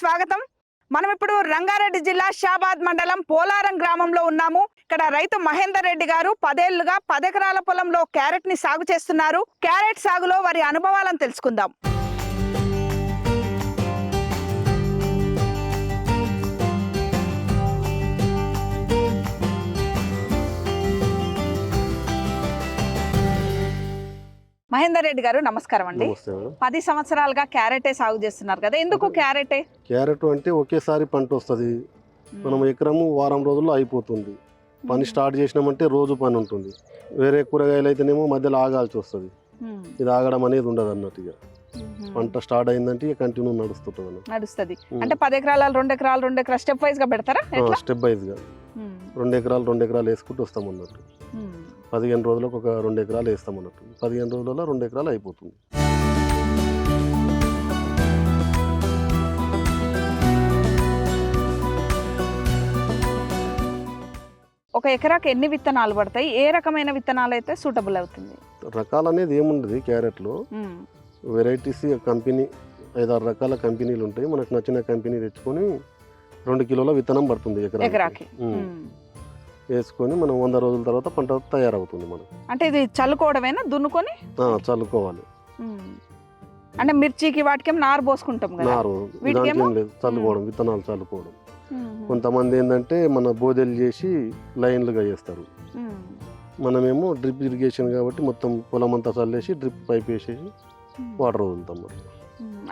స్వాగతం. మనం ఇప్పుడు రంగారెడ్డి జిల్లా షాబాద్ మండలం పోలారం గ్రామంలో ఉన్నాము. ఇక్కడ రైతు మహేందర్ రెడ్డి గారు పదేళ్ళుగా పదెకరాల పొలంలో క్యారెట్ని సాగు చేస్తున్నారు. క్యారెట్ సాగులో వారి అనుభవాలను తెలుసుకుందాం. మహేందర్ రెడ్డి గారు నమస్కారం అండి. పది సంవత్సరాలుగా క్యారెటే సాగు చేస్తున్నారు కదా ఎందుకు క్యారెటే? క్యారెట్ అంటే ఒకేసారి పంట వస్తుంది. మనం ఎకరము వారం రోజుల్లో అయిపోతుంది. పని స్టార్ట్ చేసినామంటే రోజు పని ఉంటుంది. వేరే కూరగాయలు అయితేనేమో మధ్యలో ఆగాల్సి వస్తుంది. ఇది ఆగడం అనేది ఉండదు అన్నట్టు ఇక. మ్మ్. పంట స్టార్ట్ అయిందంటే కంటిన్యూ అన్నట్టు. నడుస్తుంది. అంటే పది ఎకరాలు రెండు ఎకరాలు రెండు ఎకరాలు స్టెప్ వైజ్గా పెడతారా స్టెప్ వైజ్గా మ్మ్. రెండు ఎకరాలు రెండు ఎకరాలు వేసుకుంటూ వస్తాం అన్నట్టు. పదిహేను రోజులకు ఒక రెండు ఎకరాలు వేస్తాం అన్నట్టు. పదిహేను రోజులలో రెండు ఎకరాలు అయిపోతుంది. ఒక ఎకరాకి ఎన్ని విత్తనాలు పడతాయి? ఏ రకమైన విత్తనాలు అయితే సూటబుల్ అవుతుంది? రకాలు అనేది ఏముండదు క్యారెట్లో. వెరైటీస్ కంపెనీ ఐదారు రకాల కంపెనీలు ఉంటాయి. మనకు నచ్చిన కంపెనీ తెచ్చుకొని రెండు కిలోల విత్తనం పడుతుంది ఎకరాకి. వేసుకొని మనం వంద రోజుల తర్వాత పంట తయారవుతుంది మనం అంటే ఇది చల్లుకోవడమేనా? దున్నుకొని? చల్లుకోవాలి. అంటే మిర్చికి వాటికేం నారు పోసుకుంటాం కదా? నారు వీటికేమో? లేదు. చల్లుకోవడం విత్తనాలు చల్లుకోవడం. కొంతమంది ఏంటంటే మన బోదెలు చేసి లైన్లుగా చేస్తారు. మ్మ్. మనమేమో డ్రిప్ ఇరిగేషన్ కాబట్టి మొత్తం పొలం అంతా చల్లేసి డ్రిప్ పైప్ వేసేసి. వాటర్ వదులుతాం.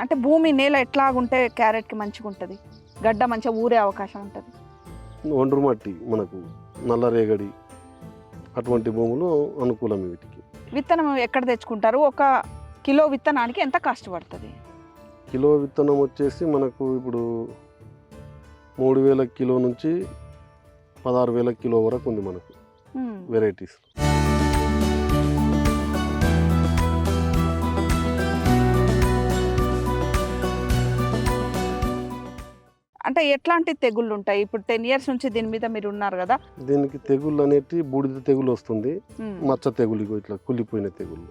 అంటే భూమి నేల ఎట్లాగుంటే క్యారెట్కి మంచిగా ఉంటుంది గడ్డ మంచిగా ఊరే అవకాశం ఉంటుంది? ఒండ్రు మట్టి మనకు. నల్ల రేగడి అటువంటి భూములు అనుకూలం వీటికి. విత్తనం ఎక్కడ తెచ్చుకుంటారు? ఒక కిలో విత్తనానికి ఎంత కాస్ట్ పడుతుంది? కిలో విత్తనం వచ్చేసి మనకు ఇప్పుడు మూడు వేల కిలో నుంచి పదహారు వేల కిలో వరకు ఉంది మనకు. వెరైటీస్. అంటే ఎట్లాంటి తెగుళ్ళు ఉంటాయి ఇప్పుడు టెన్ ఇయర్స్ నుంచి దీని మీద మీరు ఉన్నారు కదా దీనికి తెగుళ్ళు అనేటి బూడిద తెగులు వస్తుంది. మచ్చ తెగులు ఇట్లా కుళ్ళిపోయిన తెగుళ్ళు.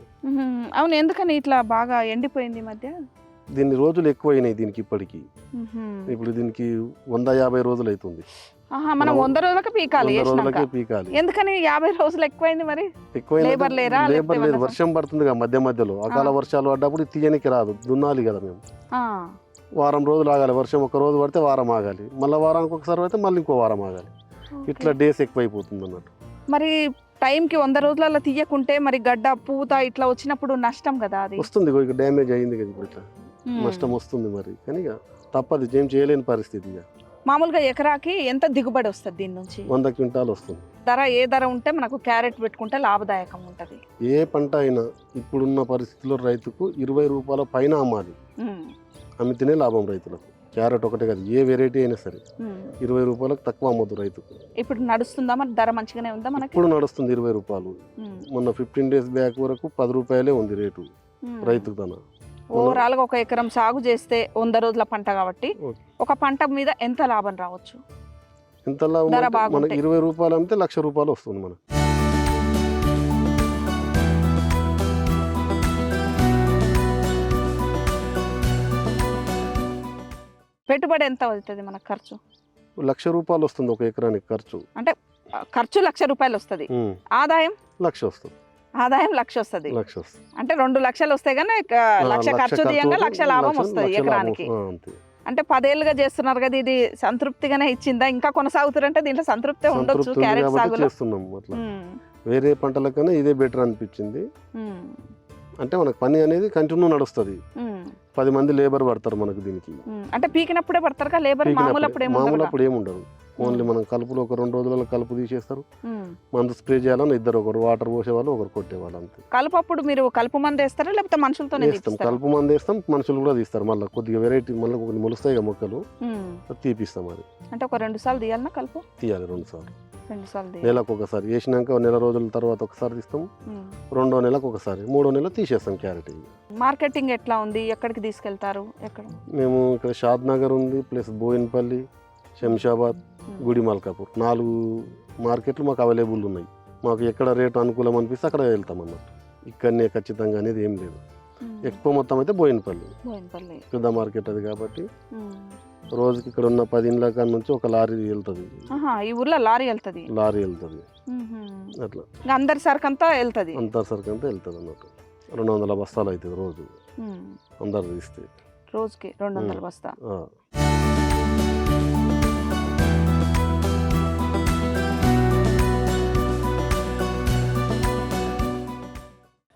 అవును ఎందుకని ఇట్లా బాగా ఎండిపోయింది మధ్య దీన్ని రోజులు ఎక్కువైనాయి దీనికి ఇప్పటికి. ఇప్పుడు దీనికి వంద యాభై రోజులు అవుతుంది మనం వంద రోజులకు పీకాలి. రోజులకే పీకాలి ఎందుకని యాభై రోజులు ఎక్కువైంది మరి లేబర్ లేరా? లేబర్ లేదు వర్షం పడుతుంది మధ్య మధ్యలో అకాల. వర్షాలు పడ్డప్పుడు తీయనికి రాదు దున్నాలి కదా మేము వారం రోజులు ఆగాలి వర్షం ఒక రోజు పడితే వారం ఆగాలి. మళ్ళీ వారానికి ఒకసారి పడితే మళ్ళీ ఇంకో వారం ఆగాలి. ఇట్లా డేస్ ఎక్కువైపోతుంది అన్నట్టు. మరి టైంకి వంద రోజులలో తీయకుంటే మరి గడ్డ పూత ఇట్లా వచ్చినప్పుడు నష్టం కదా అది? వస్తుంది ఇక డ్యామేజ్ అయింది కదా ఇప్పుడు ఇట్లా. నష్టం వస్తుంది మరి. కానీ తప్పదు ఏం చేయలేని పరిస్థితి మామూలుగా ఎకరాకి ఎంత దిగుబడి వస్తుంది దీని నుంచి? వంద క్వింటాలు వస్తుంది. ధర ఏ ధర ఉంటే మనకు క్యారెట్ పెట్టుకుంటే లాభదాయకం ఉంటది. ఏ పంట అయినా ఇప్పుడున్న పరిస్థితుల్లో రైతుకు ఇరవై రూపాయల పైన అమ్మాలి. మ్మ్. అమ్మితేనే లాభం రైతులకు క్యారెట్ ఒకటే కాదు ఏ వెరైటీ అయినా సరే. ఇరవై రూపాయలకు తక్కువ అమ్మద్దు రైతుకు ఇప్పుడు నడుస్తుందా మరి ధర మంచిగానే ఉందా మనకి ఇప్పుడు నడుస్తుంది ఇరవై రూపాయలు. మొన్న ఫిఫ్టీన్ డేస్ బ్యాక్ వరకు పది రూపాయలే ఉంది రేటు. రైతుకు తన ఓవరాల్గా ఒక ఎకరం సాగు చేస్తే వంద రోజుల పంట కాబట్టి. ఒక పంట మీద ఎంత లాభం రావచ్చు ఎంత లాభం. మనకి ఇరవై రూపాయలు అమ్మితే లక్ష రూపాయలు వస్తుంది మనకు పెట్టుబడి ఎంత అవుతుంది మనకు ఖర్చు? లక్ష రూపాయలు వస్తుంది ఒక ఎకరానికి ఖర్చు. ఆ, ఖర్చు లక్ష రూపాయలు వస్తుంది. ఆదాయం? లక్ష వస్తుంది. ఆదాయం లక్ష వస్తుంది. లక్ష వస్తుంది. అంటే రెండు లక్షలు వస్తే ఆ, లక్ష ఖర్చు తీయంగా లక్ష లాభం వస్తుంది ఎకరానికి. అంటే పదేళ్ళుగా చేస్తున్నారు కదా ఇది సంతృప్తిగానే ఇచ్చిందా? ఇంకా కొనసాగుతారంటే దీంట్లో సంతృప్తి ఉండొచ్చు క్యారెట్ సాగులో. వేరే పంటల కన్నా ఇదే బెటర్ అనిపించింది. అంటే మనకు పని అనేది కంటిన్యూ నడుస్తుంది. పది మంది లేబర్ పడతారు మనకు దీనికి. అంటే పీకినప్పుడే పడతారు లేబర్ మామూలు అప్పుడు ఏముండదు. ఓన్లీ మనం కలుపులో ఒక రెండు రోజులలో కలుపు తీసేస్తారు. మందు స్ప్రే చేయాలని ఇద్దరు ఒకరు వాటర్ పోసేవాళ్ళు ఒకరు కొట్టేవాళ్ళు అంతే. కలుపు అప్పుడు మీరు కలుపు మంది వేస్తారా? లేకపోతే మనుషులతోనే వేస్తాం? కలుపు మందు వేస్తాం మనుషులు కూడా తీస్తారు. మళ్ళీ కొద్దిగా వెరైటీ మళ్ళీ కొన్ని మొలుస్తాయి కదా మొక్కలు. తీపిస్తాం అది. అంటే ఒక రెండు సార్లు తీయాలన్నా కలుపు? తీయాలి రెండు సార్లు. నెలకు ఒకసారి. వేసినాక నెల రోజుల తర్వాత ఒకసారి తీస్తాం. రెండో నెలకు ఒకసారి. మూడో నెల తీసేస్తాం క్యారెట్. మార్కెటింగ్ ఎట్లా ఉంది? ఎక్కడికి తీసుకెళ్తారు? ఎక్కడ? మేము ఇక్కడ షాద్ నగర్ ఉంది ప్లస్ బోయిన్పల్లి శంషాబాద్. గుడి మల్కాపూర్. నాలుగు మార్కెట్లు మాకు అవైలబుల్ ఉన్నాయి. మాకు ఎక్కడ రేటు అనుకూలం అనిపిస్తే అక్కడ వెళ్తాం అన్నట్టు ఇక్కడనే ఖచ్చితంగా అనేది ఏం లేదు. ఎక్కువ మొత్తం అయితే బోయినపల్లి. బోయినపల్లి. పెద్ద మార్కెట్ అది కాబట్టి. రోజుకి ఇక్కడ ఉన్న పది ఇండ్ల కాడ నుంచి ఒక లారీ వెళ్తుంది. ఈ ఊర్లో లారీ వెళ్తుంది? లారీ వెళ్తుంది. అట్లా. అందరి సరుకు అంతా వెళ్తుంది? అంతా సరికి అంతా వెళ్తుంది అన్నట్టు రెండు వందల బస్తాలు అవుతుంది రోజు. అందరు తీస్తే రోజుకి రెండు వందల బస్తా.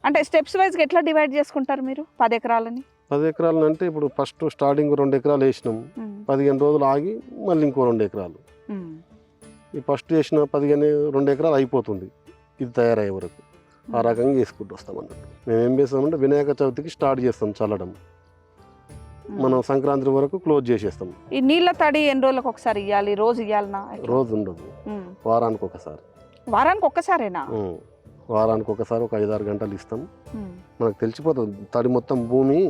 అంటే స్టెప్స్ వైజ్ ఎట్లా డివైడ్ చేసుకుంటారు మీరు పది ఎకరాలని? పది ఎకరాలు అంటే ఇప్పుడు ఫస్ట్ స్టార్టింగ్ రెండు ఎకరాలు వేసినాం. పదిహేను రోజులు ఆగి మళ్ళీ ఇంకో రెండు ఎకరాలు. ఈ ఫస్ట్ వేసిన పదిహేను రెండు ఎకరాలు అయిపోతుంది. ఇది తయారయ్యే వరకు. ఆ రకంగా వేసుకుంటూ వస్తాం అన్నట్టు మేము ఏం చేస్తామంటే వినాయక చవితికి స్టార్ట్ చేస్తాం చల్లడం. మనం సంక్రాంతి వరకు క్లోజ్ చేసేస్తాం ఈ నీళ్ళ తడి ఎన్ని రోజులకు ఒకసారి ఇవ్వాలి రోజు ఇవ్వాలనా? రోజు ఉండదు. వారానికి ఒకసారి వారానికి ఒక్కసారేనా. వారానికి ఒకసారి ఒక ఐదారు గంటలు ఇస్తాం. మనకు తెలిసిపోతుంది తడి మొత్తం భూమి.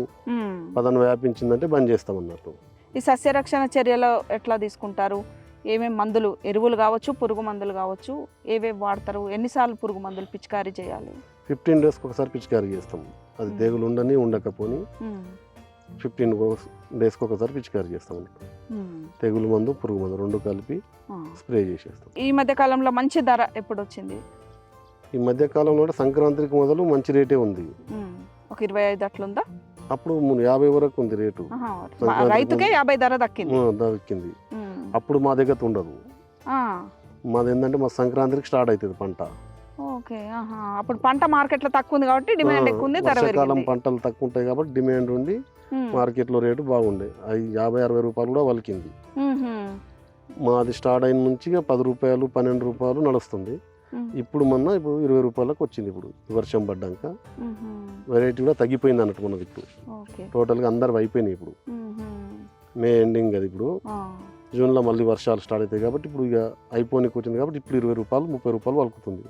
పదను వ్యాపించిందంటే బంద్ చేస్తాం అన్నట్టు ఈ సస్యరక్షణ చర్యలు ఎట్లా తీసుకుంటారు ఏమేమి మందులు ఎరువులు కావచ్చు పురుగు మందులు కావచ్చు ఏవేవి వాడతారు ఎన్నిసార్లు పురుగు మందులు పిచికారీ చేయాలి ఫిఫ్టీన్ డేస్కి ఒకసారి పిచికారీ చేస్తాం అది ఉం. తెగులు ఉండని ఉండకపోని. ఫిఫ్టీన్ డేస్కి ఒకసారి పిచికారీ చేస్తాం. తెగులు మందు పురుగు మందు రెండు కలిపి. స్ప్రే చేసేస్తాం ఈ మధ్య కాలంలో మంచి ధర ఎప్పుడు వచ్చింది ఈ మధ్య కాలంలో సంక్రాంతికి మొదలు మంచి రేటే ఉంది. ఒక ఇరవై ఐదు అట్లుందా అప్పుడు యాభై వరకు ఉంది రేటు రైతుకే యాభై ధర దక్కింది దక్కింది. అప్పుడు మా దగ్గర ఉండదు. మాది ఏంటంటే మా సంక్రాంతికి స్టార్ట్ అవుతుంది పంట ఓకే. అప్పుడు పంట మార్కెట్లో తక్కువ ఉంది కాబట్టి డిమాండ్ ఎక్కువ ఉంది వర్షాకాలం పంటలు తక్కువ ఉంటాయి కాబట్టి డిమాండ్ ఉండి. మార్కెట్లో రేటు బాగుండే అది యాభై అరవై రూపాయలు కూడా వలికింది. మాది స్టార్ట్ అయిన నుంచి పది రూపాయలు పన్నెండు రూపాయలు నడుస్తుంది. ఇప్పుడు మొన్న ఇప్పుడు ఇరవై రూపాయలకు వచ్చింది ఇప్పుడు వర్షం పడ్డాక. వెరైటీ కూడా తగ్గిపోయింది అన్నట్టు మనకి ఇప్పుడు టోటల్గా అందరు అయిపోయినాయి ఇప్పుడు. మే ఎండింగ్ అది ఇప్పుడు. జూన్లో మళ్ళీ వర్షాలు స్టార్ట్ అవుతాయి కాబట్టి ఇప్పుడు ఇక అయిపోనికి వచ్చింది కాబట్టి ఇప్పుడు ఇరవై రూపాయలు ముప్పై రూపాయలు వలుకుతుంది.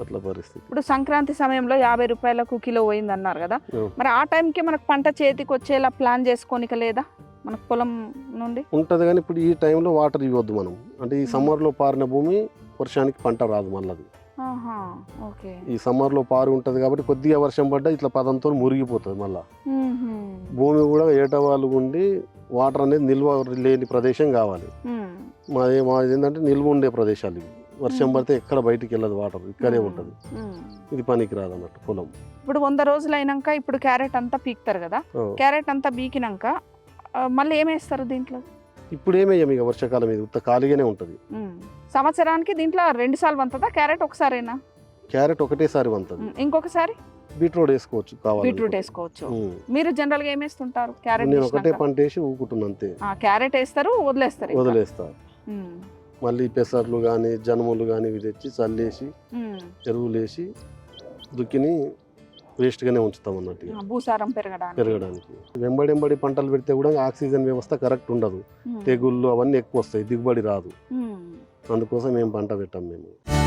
అట్లా పరిస్థితి. ఇప్పుడు సంక్రాంతి సమయంలో యాభై రూపాయలకు కిలో పోయింది అన్నారు కదా. మరి ఆ టైంకి మనకు పంట చేతికి వచ్చేలా ప్లాన్ చేసుకోనిక లేదా? మనకు పొలం నుండి? ఉంటుంది కానీ ఇప్పుడు ఈ టైంలో వాటర్ ఇవ్వద్దు మనం. అంటే ఈ. సమ్మర్లో పారిన భూమి వర్షానికి పంట రాదు మళ్ళీ ఈ సమ్మర్లో పారు ఉంటుంది కాబట్టి కొద్దిగా వర్షం పడ్డా ఇట్లా పదంతో మురిగిపోతుంది మళ్ళీ. భూమి కూడా ఏటవాళ్ళు ఉండి వాటర్ అనేది నిల్వ లేని ప్రదేశం కావాలి. మాది మాది ఏంటంటే నిల్వ ఉండే ప్రదేశాలు ఇవి వర్షం. పడితే ఎక్కడ బయటికి వెళ్ళదు వాటర్ ఇక్కడే. ఉంటుంది. ఇది పనికి రాదు అన్నట్టు పొలం ఇప్పుడు వంద రోజులు అయినాక ఇప్పుడు క్యారెట్ అంతా పీకుతారు కదా. క్యారెట్ అంతా బీకినాక మళ్ళీ ఏమేస్తారు దీంట్లో ఇప్పుడు ఏమేయం ఇక వర్షాకాలం ఇది ఉత్త ఖాళీగానే ఉంటుంది. సంవత్సరానికి దీంట్లో రెండు సార్లు వంతుందా క్యారెట్ ఒకసారేనా క్యారెట్ ఒకటేసారి వంతది. ఇంకొకసారి బీట్రూట్ వేసుకోవచ్చు కావాలి బీట్రూట్ వేసుకోవచ్చు మీరు జనరల్గా ఏమేస్తుంటారు క్యారెట్ నేను ఒకటే? పంట వేసి ఊకుంటున్నా అంతే ఆ, క్యారెట్ వేస్తారు వదిలేస్తారు ఇంకా. వదిలేస్తా ఉమ్. మళ్ళీ పెసర్లు కానీ జనుములు కానీ ఇవి తెచ్చి చల్లేసి. ఎరువులు వేసి దుక్కిని వేస్ట్గానే ఉంచుతాం అన్నట్టు భూసారం పెరగడానికి. పెరగడానికి. వెంబడి వెంబడి పంటలు పెడితే కూడా ఆక్సిజన్ వ్యవస్థ కరెక్ట్ ఉండదు. ఉమ్. తెగుళ్ళు అవన్నీ ఎక్కువ వస్తాయి దిగుబడి రాదు. ఉమ్. అందుకోసం మేము పంట పెట్టాం మేము?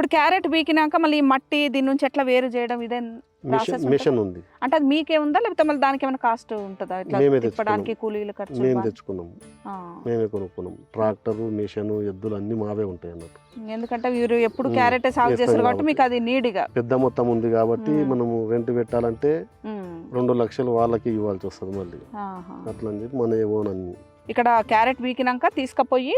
ఇప్పుడు క్యారెట్ బీకినాక మళ్ళీ మట్టి దీని నుంచి ఎట్లా వేరు చేయడం ఇదే మిషన్ ఉంది. అంటే అది మీకే ఉందా? లేకపోతే మళ్ళీ దానికి ఏమైనా కాస్ట్ ఉంటుందా? తిప్పడానికి కూలీలు ఖర్చు మేము తెచ్చుకున్నాం. ఆ. మేమే కొనుక్కున్నాం. ట్రాక్టరు మిషన్ ఎద్దులు అన్నీ మావే ఉంటాయి అన్నట్టు. ఎందుకంటే మీరు ఎప్పుడు. క్యారెట్ సాగు చేస్తాం చేస్తారు కాబట్టి. మీకు అది నీడిగా. పెద్ద మొత్తం ఉంది కాబట్టి. మనము రెంట్ పెట్టాలంటే రెండు లక్షలు వాళ్ళకి ఇవ్వాల్సి వస్తుంది మళ్ళీ. అట్లా అని చెప్పి మన ఓన్ అన్ని ఇక్కడ క్యారెట్ బీకినాక తీసుకుపోయి.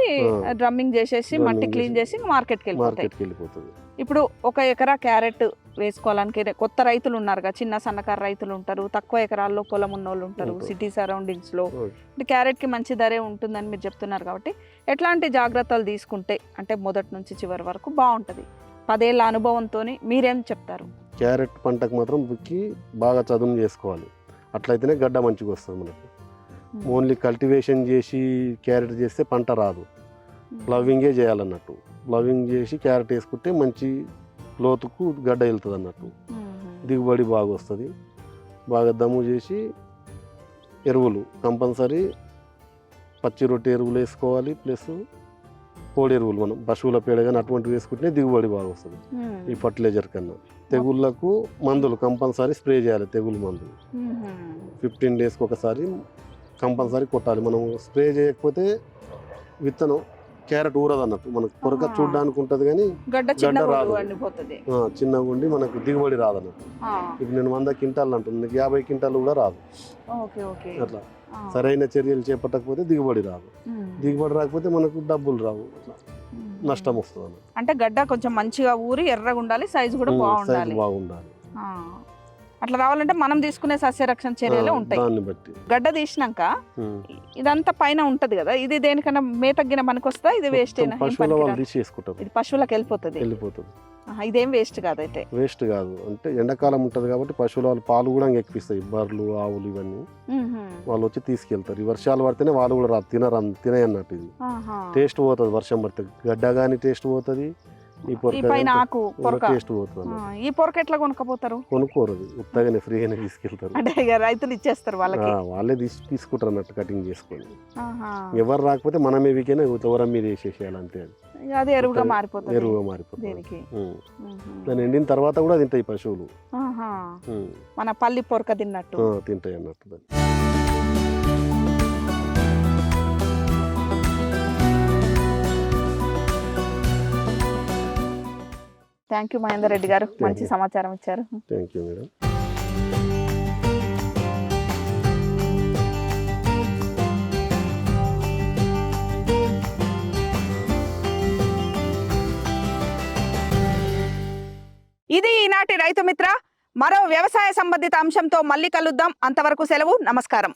డ్రమ్మింగ్ చేసేసి మట్టి క్లీన్ చేసి మార్కెట్కి వెళ్ళిపోతాయి. ఇప్పుడు ఒక ఎకరా క్యారెట్ వేసుకోవాలని రే- కొత్త రైతులు ఉన్నారు కదా చిన్న సన్నకారు రైతులు ఉంటారు తక్కువ ఎకరాల్లో పొలం ఉన్న వాళ్ళు ఉంటారు. సిటీ సరౌండింగ్స్లో ఓకే. అంటే క్యారెట్కి మంచి ధరే ఉంటుందని మీరు చెప్తున్నారు కాబట్టి ఎట్లాంటి జాగ్రత్తలు తీసుకుంటే అంటే మొదటి నుంచి చివరి వరకు బాగుంటది? పదేళ్ళ అనుభవంతో మీరేం చెప్తారు? క్యారెట్ పంటకు మాత్రం దుక్కి బాగా చదును చేసుకోవాలి. అట్లయితేనే గడ్డ మంచిగా వస్తుంది మనకు. ఓన్లీ కల్టివేషన్ చేసి క్యారెట్ చేస్తే పంట రాదు. ప్లవింగే చేయాలన్నట్టు. ప్లవింగ్ చేసి క్యారెట్ వేసుకుంటే మంచి లోతుకు గడ్డ వెళ్తుంది అన్నట్టు దిగుబడి బాగా వస్తుంది బాగా దమ్ము చేసి ఎరువులు కంపల్సరీ పచ్చి రొట్టె ఎరువులు వేసుకోవాలి. ప్లస్ కోడి ఎరువులు మనం పశువుల పేడ కానీ అటువంటివి వేసుకుంటే దిగుబడి బాగా వస్తుంది ఈ ఫర్టిలైజర్ కన్నా. తెగుళ్ళకు మందులు కంపల్సరీ స్ప్రే చేయాలి తెగులు మందులు. ఫిఫ్టీన్ డేస్కి ఒకసారి కంపల్సరీ కొట్టాలి. మనం స్ప్రే చేయకపోతే విత్తనం క్యారెట్ ఊరదు అన్నట్టు. మనకు పొరక. చూడడానికి ఉంటుంది కానీ గడ్డ చిన్న రాదు. చిన్నగా ఉండి మనకు దిగుబడి రాదన్నట్టు ఇప్పుడు నేను వంద క్వింటాల్ అంటుంది నీకు యాభై క్వింటాల్ కూడా రాదు. అట్లా. సరైన చర్యలు చేపట్టకపోతే దిగుబడి రాదు. దిగుబడి రాకపోతే మనకు డబ్బులు రావు. నష్టం వస్తుంది అన్నట్టు. అంటే గడ్డ కొంచెం మంచిగా ఊరి ఎర్రగా ఉండాలి సైజు కూడా బాగుండాలి. బాగుండాలి. అట్లా రావాలంటే మనం తీసుకునే సస్యరక్షణ చర్యలు ఉంటాయి. గడ్డ తీసినాక. ఇదంతా పైన ఉంటది కదా ఇది దేనికన్నా మేతగ్గిన పనికొస్తా ఇది వేస్ట్ మొత్తం పశువుల వాళ్ళు తీసి చేసుకుంటారు ఇది పశువులకు వెళ్ళిపోతుంది. వెళ్ళిపోతుంది. ఇదేం వేస్ట్ కాదైతే. వేస్ట్ కాదు. అంటే ఎండాకాలం ఉంటుంది కాబట్టి పశువుల వాళ్ళు పాలు కూడా ఎక్కిస్తాయి బర్రెలు ఆవులు ఇవన్నీ వాళ్ళు వచ్చి తీసుకెళ్తారు. ఈ వర్షాలు పడితేనే వాళ్ళు కూడా తినరు తినే అన్నట్టు ఇది. టేస్ట్ పోతుంది వర్షం పడితే. గడ్డ కానీ టేస్ట్ పోతుంది. ఈ పైన ఆకు పొరక. ఈ పొరక ఎట్లా కొనుక్కపోతారు? కొనుక్కోరు ఉత్తగానే ఫ్రీగానే తీసుకెళ్తారు. అంటే రైతులు ఇచ్చేస్తారు వాళ్ళకి. వాళ్ళే తీసి తీసుకుంటారు అన్నట్టు కటింగ్ చేసుకొని. ఎవరు రాకపోతే మనమే వీకైనా ఎవరం మీద వేసేసేయాలి అంతే అది. ఎరువుగా మారిపోతుంది ఎరువుగా మారిపోతుంది. దీనికి. దాన్ని ఎండిన తర్వాత కూడా తింటాయి పశువులు. మన పల్లి పొరక తిన్నట్టు. తింటాయి అన్నట్టు థ్యాంక్ యూ మహేందర్ రెడ్డి గారు. మంచి. సమాచారం ఇచ్చారు. థ్యాంక్ యూ మేడం ఇది ఈనాటి రైతు మిత్ర. మరో వ్యవసాయ సంబంధిత అంశంతో మళ్ళీ కలుద్దాం. అంతవరకు సెలవు. నమస్కారం.